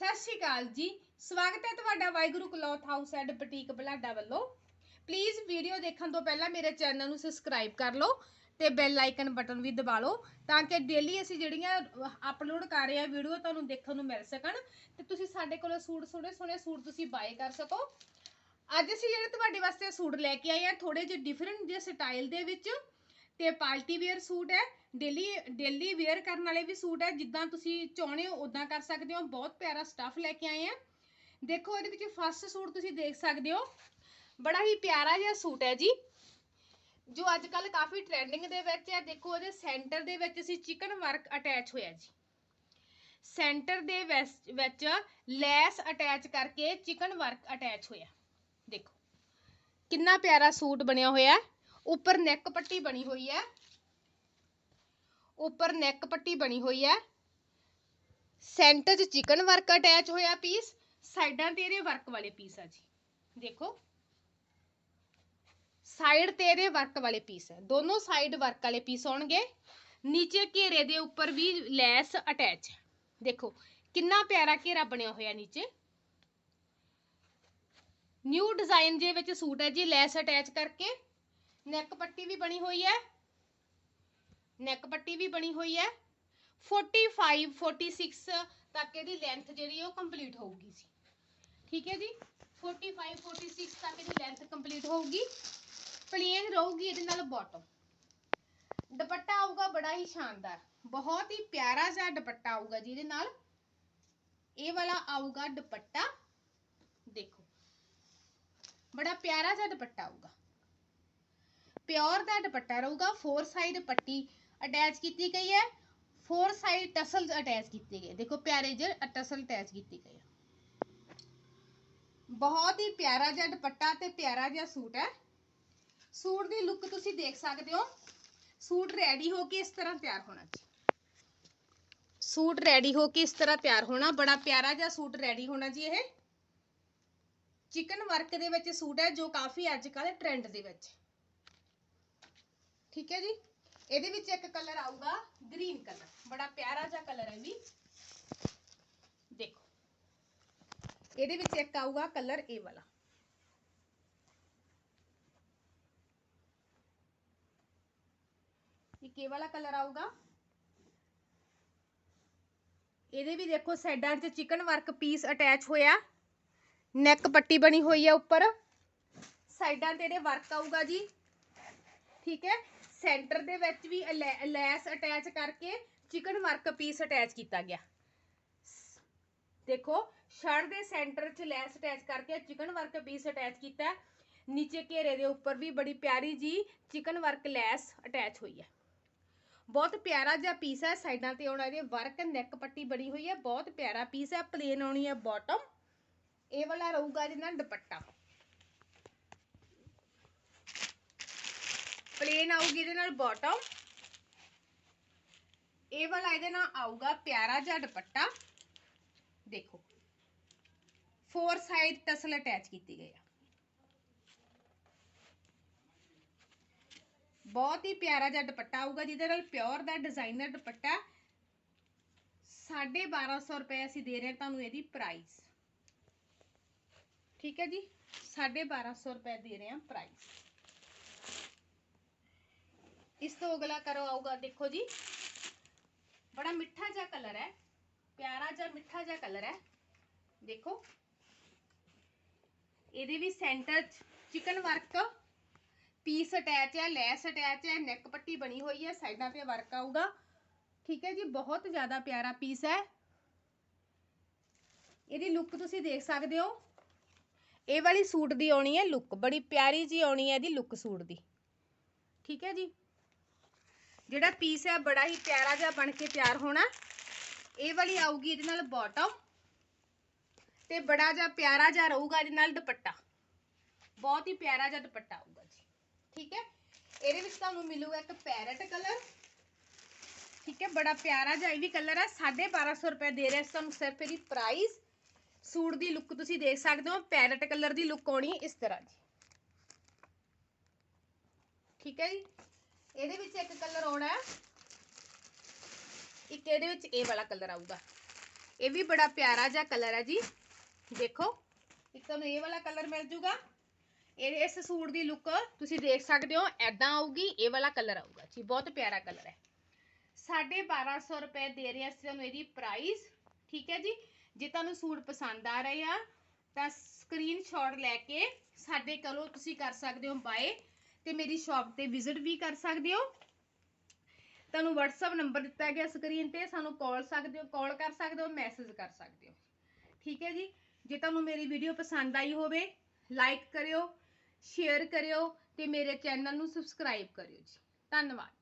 ਸਤਿ ਸ਼੍ਰੀ ਅਕਾਲ ਜੀ। ਸਵਾਗਤ ਹੈ ਤੁਹਾਡਾ Waheguru cloth house and boutique Balada ਵੱਲੋਂ। ਪਲੀਜ਼ ਵੀਡੀਓ ਦੇਖਣ ਤੋਂ ਪਹਿਲਾਂ ਮੇਰੇ ਚੈਨਲ ਨੂੰ ਸਬਸਕ੍ਰਾਈਬ ਕਰ ਲਓ ਤੇ ਬੈਲ ਆਈਕਨ ਬਟਨ ਵੀ ਦਬਾ ਲਓ ਤਾਂ ਕਿ ਡੇਲੀ ਅਸੀਂ ਜਿਹੜੀਆਂ ਅਪਲੋਡ ਕਰ ਰਹੇ ਆ ਵੀਡੀਓ ਤੁਹਾਨੂੰ ਦੇਖਣ ਨੂੰ ਮਿਲ ਸਕਣ ਤੇ ਤੁਸੀਂ ਸਾਡੇ ਕੋਲੋਂ ਸੂਟ ਸੋਹਣੇ ਸੋਹਣੇ ਸੂਟ ਤੁਸੀਂ ਬਾਏ ਕਰ ਸਕੋ। ਅੱਜ ਅਸੀਂ ਜਿਹੜੇ ਤੁਹਾਡੇ ਵਾਸਤੇ ਸੂਟ ਲੈ ਕੇ ਆਏ ਆ ਥੋੜੇ ਜਿਹੇ ਡਿਫਰੈਂਟ ਜਿਹੇ ਸਟਾਈਲ ਦੇ ਵਿੱਚ ਤੇ ਪਾਰਟੀ ਵੇਅਰ ਸੂਟ ਹੈ ਡੇਲੀ ਡੇਲੀ ਵੇਅਰ ਕਰਨ ਵਾਲੇ ਵੀ ਸੂਟ ਹੈ, ਜਿੱਦਾਂ ਤੁਸੀਂ ਚਾਹੁੰਦੇ ਹੋ ਉਦਾਂ ਕਰ ਸਕਦੇ ਹੋ, ਬਹੁਤ ਪਿਆਰਾ ਸਟੱਫ ਲੈ ਕੇ ਆਏ ਆ। ਦੇਖੋ, ਇਹਦੇ ਵਿੱਚ ਫਸਟ ਸੂਟ ਤੁਸੀਂ ਦੇਖ ਸਕਦੇ ਹੋ, ਬੜਾ ਹੀ ਪਿਆਰਾ ਜਿਹਾ ਸੂਟ ਹੈ ਜੀ, ਜੋ ਅੱਜ ਕੱਲ ਕਾਫੀ ਟ੍ਰੈਂਡਿੰਗ ਦੇ ਵਿੱਚ ਹੈ। ਦੇਖੋ ਇਹਦੇ ਸੈਂਟਰ ਦੇ ਵਿੱਚ ਅਸੀਂ ਚਿਕਨ ਵਰਕ ਅਟੈਚ ਹੋਇਆ ਜੀ। ਸੈਂਟਰ ਦੇ ਵੈਸ- ਵਿੱਚ ਲੈਸ ਅਟੈਚ ਕਰਕੇ ਚਿਕਨ ਵਰਕ ਅਟੈਚ ਹੋਇਆ। ਦੇਖੋ, ਕਿੰਨਾ ਪਿਆਰਾ ਸੂਟ ਬਣਿਆ ਹੋਇਆ। ਹੈ ਉੱਪਰ ਨੈਕ ਪੱਟੀ ਬਣੀ ਹੋਈ ਹੈ। ਉੱਪਰ ਨੈਕ ਪੱਟੀ ਬਣੀ ਹੋਈ ਹੈ। ਸੈਂਟਰ 'ਚ ਚਿਕਨ ਵਰਕ ਅਟੈਚ ਹੋਇਆ ਪੀਸ ਸਾਈਡਾਂ ਤੇ ਇਹਦੇ ਵਰਕ ਵਾਲੇ ਪੀਸ ਆ ਜੀ। ਦੇਖੋ। ਸਾਈਡ ਤੇ ਇਹਦੇ ਵਰਕ ਵਾਲੇ ਪੀਸ ਹੈ। ਦੋਨੋਂ ਸਾਈਡ ਵਰਕ ਵਾਲੇ ਪੀਸ ਆਉਣਗੇ। ਨੀਚੇ ਘੇਰੇ ਦੇ ਉੱਪਰ ਵੀ ਲੈਸ ਅਟੈਚ ਹੈ। ਦੇਖੋ, ਕਿੰਨਾ ਪਿਆਰਾ ਘੇਰਾ ਬਣਿਆ ਹੋਇਆ ਨੀਚੇ। ਨਿਊ ਡਿਜ਼ਾਈਨ ਦੇ ਵਿੱਚ ਸੂਟ ਹੈ ਜੀ, ਲੈਸ ਅਟੈਚ ਕਰਕੇ। ਨੈਕ ਪੱਟੀ ਵੀ ਬਣੀ ਹੋਈ ਹੈ। ਨੈਕ ਪੱਟੀ ਵੀ ਬਣੀ ਹੋਈ ਹੈ। 45 46 ਤੱਕ ਇਹਦੀ ਲੈਂਥ ਜਿਹੜੀ ਉਹ ਕੰਪਲੀਟ ਹੋਊਗੀ ਜੀ। ਠੀਕ ਹੈ ਜੀ? 45 46 ਤੱਕ ਇਹਦੀ ਲੈਂਥ ਕੰਪਲੀਟ ਹੋਊਗੀ। ਪਲੇਨ ਰਹੂਗੀ ਇਹਦੇ ਨਾਲ ਬਾਟਮ ਦੁਪੱਟਾ ਆਊਗਾ ਬੜਾ ਹੀ ਸ਼ਾਨਦਾਰ। ਬਹੁਤ ਹੀ ਪਿਆਰਾ ਜਿਹਾ ਦੁਪੱਟਾ ਆਊਗਾ ਜੀ ਇਹਦੇ ਨਾਲ। ਇਹ ਵਾਲਾ ਆਊਗਾ ਦੁਪੱਟਾ। ਦੇਖੋ। ਬੜਾ ਪਿਆਰਾ ਜਿਹਾ ਦੁਪੱਟਾ ਆਊਗਾ। ਪਿਓਰ ਦਾ ਦੁਪੱਟਾ ਰਹੂਗਾ ਫੋਰ ਸਾਈਡ ਪੱਟੀ ਅਟੈਚ ਕੀਤੀ ਗਈ ਹੈ ਫੋਰ ਸਾਈਡ ਟਸਲ ਅਟੈਚ ਕੀਤੇ ਗਏ ਦੇਖੋ ਪਿਆਰੇ ਜਿਹੇ ਟਸਲ ਅਟੈਚ ਕੀਤੀ ਗਈ ਬਹੁਤ ਹੀ ਪਿਆਰਾ ਜਿਹਾ ਦੁਪੱਟਾ ਤੇ ਪਿਆਰਾ ਜਿਹਾ ਸੂਟ ਹੈ। ਸੂਟ ਦੀ ਲੁੱਕ ਤੁਸੀਂ ਦੇਖ ਸਕਦੇ ਹੋ। ਸੂਟ ਰੈਡੀ ਹੋ ਕੇ ਇਸ ਤਰ੍ਹਾਂ ਤਿਆਰ ਹੋਣਾ ਜੀ। ਸੂਟ ਰੈਡੀ ਹੋ ਕੇ ਇਸ ਤਰ੍ਹਾਂ ਤਿਆਰ ਹੋਣਾ, ਬੜਾ ਪਿਆਰਾ ਜਿਹਾ ਸੂਟ ਰੈਡੀ ਹੋਣਾ ਜੀ ਇਹ। ਚਿਕਨ ਵਰਕ ਦੇ ਵਿੱਚ ਸੂਟ ਹੈ ਜੋ ਕਾਫੀ ਅੱਜ ਕੱਲ ਟ੍ਰੈਂਡ ਦੇ ਵਿੱਚ। ਠੀਕ ਹੈ ਜੀ ਇਹਦੇ ਵਿੱਚ ਇੱਕ ਕਲਰ ਆਊਗਾ ਗ੍ਰੀਨ ਕਲਰ ਬੜਾ ਪਿਆਰਾ ਜਿਹਾ ਕਲਰ ਹੈ ਵੀ ਦੇਖੋ ਇਹਦੇ ਵਿੱਚ ਇੱਕ ਆਊਗਾ ਕਲਰ ਇਹ ਵਾਲਾ ਇੱਕ ਇਹ ਵਾਲਾ ਕਲਰ ਆਊਗਾ ਇਹਦੇ ਵੀ ਦੇਖੋ ਸਾਈਡਾਂ 'ਚ ਚਿਕਨ ਵਰਕ ਪੀਸ ਅਟੈਚ ਹੋਇਆ ਨੈਕ ਪੱਟੀ ਬਣੀ ਹੋਈ ਹੈ ਉੱਪਰ ਸਾਈਡਾਂ ਤੇ ਇਹਦੇ ਵਰਕ ਆਊਗਾ ਜੀ ਠੀਕ ਹੈ ਸੈਂਟਰ ਦੇ ਵਿੱਚ ਵੀ ਲੈ- ਲੈਸ ਅਟੈਚ ਕਰਕੇ ਚਿਕਨ ਵਰਕ ਪੀਸ ਅਟੈਚ ਕੀਤਾ ਗਿਆ। ਦੇਖੋ ਸ਼ਰਟ ਦੇ ਸੈਂਟਰ 'ਚ ਲੈਸ ਅਟੈਚ ਕਰਕੇ ਚਿਕਨ ਵਰਕ ਪੀਸ ਅਟੈਚ ਕੀਤਾ। ਨੀਚੇ ਘੇਰੇ ਦੇ ਉੱਪਰ ਵੀ ਬੜੀ ਪਿਆਰੀ ਜੀ ਚਿਕਨ ਵਰਕ ਲੈਸ ਅਟੈਚ ਹੋਈ ਹੈ। ਬਹੁਤ ਪਿਆਰਾ ਜਿਹਾ ਪੀਸ ਹੈ, ਸਾਈਡਾਂ ਤੇ ਆਉਣਾ ਇਹਦੇ ਵਰਕ ਨੈਕ ਪੱਟੀ ਬਣੀ ਹੋਈ ਹੈ। ਬਹੁਤ ਪਿਆਰਾ ਪੀਸ ਹੈ ਪਲੇਨ ਆਉਣੀ ਹੈ ਬਾਟਮ ਇਹ ਵਾਲਾ ਰਹੂਗਾ ਇਹਦੇ ਦੁਪੱਟਾ। ਪਲੇਨ ਆਊਗੀ ਇਹਦੇ ਨਾਲ ਬਾਟਮ ਇਹ ਵਾਲਾ ਇਹਦੇ ਨਾਲ ਆਊਗਾ ਪਿਆਰਾ ਜਿਹਾ ਦੁਪੱਟਾ। ਦੇਖੋ ਫੋਰ ਸਾਈਡ ਟਸਲ ਅਟੈਚ ਕੀਤੀ ਗਈ ਆ। ਬਹੁਤ ਹੀ ਪਿਆਰਾ ਜਿਹਾ ਦੁਪੱਟਾ ਆਊਗਾ, ਜਿਹਦੇ ਨਾਲ ਪਿਓਰ ਦਾ ਡਿਜ਼ਾਈਨਰ ਦੁਪੱਟਾ 1250 ਰੁਪਏ ਅਸੀਂ ਦੇ ਰਹੇ ਹਾਂ ਤੁਹਾਨੂੰ ਇਹਦੀ ਪ੍ਰਾਈਸ ਠੀਕ ਹੈ ਜੀ 1250 ਰੁਪਏ ਦੇ ਰਹੇ ਹਾਂ ਪ੍ਰਾਈਸ ਇਸ ਤੋਂ ਅਗਲਾ ਕਰੋ ਆਊਗਾ, ਦੇਖੋ ਜੀ। ਬੜਾ ਮਿੱਠਾ ਜਿਹਾ ਕਲਰ ਹੈ, ਪਿਆਰਾ ਜਿਹਾ ਮਿੱਠਾ ਜਿਹਾ ਕਲਰ ਹੈ। ਦੇਖੋ। ਇਹਦੇ ਵੀ centre chikan work piece attach ਹੈ, ਲੈਸ ਅਟੈਚ ਹੈ ਨੈਕ ਪੱਟੀ ਬਣੀ ਹੋਈ ਹੈ, ਸਾਈਡਾਂ ਤੇ ਵਰਕ ਆਊਗਾ। ਠੀਕ ਹੈ ਜੀ, ਬਹੁਤ ਜ਼ਿਆਦਾ ਪਿਆਰਾ ਪੀਸ ਹੈ। ਇਹਦੀ ਲੁੱਕ ਤੁਸੀਂ ਦੇਖ ਸਕਦੇ ਹੋ। ਇਹ ਵਾਲੀ ਸੂਟ ਦੀ ਆਉਣੀ ਹੈ ਲੁੱਕ ਬੜੀ ਪਿਆਰੀ ਜੀ ਆਉਣੀ ਹੈ ਇਹਦੀ ਲੁੱਕ ਸੂਟ ਦੀ। ਠੀਕ ਹੈ ਜੀ। ਜਿਹੜਾ ਪੀਸ ਹੈ ਬੜਾ ਹੀ ਪਿਆਰਾ ਜਿਹਾ ਬਣ ਕੇ ਤਿਆਰ ਹੋਣਾ। ਇਹ ਵਾਲੀ ਆਊਗੀ ਇਹਦੇ ਨਾਲ ਬਾਟਮ ਤੇ ਬੜਾ ਜਿਹਾ ਪਿਆਰਾ ਜਿਹਾ ਰਹੂਗਾ ਇਹਦੇ ਨਾਲ ਦੁਪੱਟਾ। ਬਹੁਤ ਹੀ ਪਿਆਰਾ ਜਿਹਾ ਦੁਪੱਟਾ ਆਊਗਾ ਜੀ। ਠੀਕ ਹੈ? ਇਹਦੇ ਵਿੱਚ ਤੁਹਾਨੂੰ ਮਿਲੂਗਾ ਇੱਕ ਪੈਰਟ ਕਲਰ ਠੀਕ ਹੈ? ਬੜਾ ਪਿਆਰਾ ਜਿਹਾ ਇਹ ਵੀ ਕਲਰ ਹੈ 1250 ਰੁਪਏ ਦੇ ਰਹੇ ਤੁਹਾਨੂੰ ਸਿਰਫ ਇਹਦੀ ਪ੍ਰਾਈਸ ਸੂਟ ਦੀ ਲੁੱਕ ਤੁਸੀਂ ਦੇਖ ਸਕਦੇ ਹੋ ਪੈਰਟ ਕਲਰ ਦੀ ਲੁੱਕ ਆਉਣੀ ਇਸ ਤਰ੍ਹਾਂ ਜੀ। ਠੀਕ ਹੈ ਜੀ? ਇਹਦੇ ਵਿੱਚ ਇੱਕ ਕਲਰ ਆਉਣਾ ਹੈ। ਇੱਕ ਇਹਦੇ ਵਿੱਚ ਇਹ ਵਾਲਾ ਕਲਰ ਆਊਗਾ। ਇਹ ਵੀ ਬੜਾ ਪਿਆਰਾ ਜਿਹਾ ਕਲਰ ਹੈ ਜੀ। ਦੇਖੋ, ਇੱਕ ਤੁਹਾਨੂੰ ਇਹ ਵਾਲਾ ਕਲਰ ਮਿਲ ਜੂਗਾ। ਇਹ ਇਸ ਸੂਟ ਦੀ ਲੁੱਕ ਤੁਸੀਂ ਦੇਖ ਸਕਦੇ ਹੋ ਐਦਾਂ ਆਊਗੀ, ਇਹ ਵਾਲਾ ਕਲਰ ਆਊਗਾ ਜੀ। ਬਹੁਤ ਪਿਆਰਾ ਕਲਰ ਹੈ। 1250 ਰੁਪਏ ਦੇ ਰਹੇ ਹਾਂ ਅਸੀਂ ਤੁਹਾਨੂੰ ਇਹਦੀ ਪ੍ਰਾਈਸ ਠੀਕ ਹੈ ਜੀ? ਜੇ ਤੁਹਾਨੂੰ ਸੂਟ ਪਸੰਦ ਆ ਰਹੇ ਆ, ਤਾਂ ਸਕਰੀਨਸ਼ਾਟ ਲੈ ਕੇ ਸਾਡੇ ਕੋਲੋਂ ਤੁਸੀਂ ਕਰ ਸਕਦੇ ਹੋ ਬਾਏ ਤੇ ਮੇਰੀ ਸ਼ਾਪ ਤੇ ਵਿਜ਼ਿਟ ਵੀ ਕਰ ਸਕਦੇ ਹੋ। ਤੁਹਾਨੂੰ WhatsApp ਨੰਬਰ ਦਿੱਤਾ ਗਿਆ ਸਕਰੀਨ ਤੇ, ਸਾਨੂੰ ਕਾਲ ਸਕਦੇ ਹੋ ਕਾਲ ਕਰ ਸਕਦੇ ਹੋ ਮੈਸੇਜ ਕਰ ਸਕਦੇ ਹੋ। ਠੀਕ ਹੈ ਜੀ? ਜੇ ਤੁਹਾਨੂੰ ਮੇਰੀ ਵੀਡੀਓ ਪਸੰਦ ਆਈ ਹੋਵੇ ਲਾਈਕ ਕਰਿਓ ਸ਼ੇਅਰ ਕਰਿਓ ਤੇ ਮੇਰੇ ਚੈਨਲ ਨੂੰ ਸਬਸਕ੍ਰਾਈਬ ਕਰਿਓ ਜੀ। ਧੰਨਵਾਦ।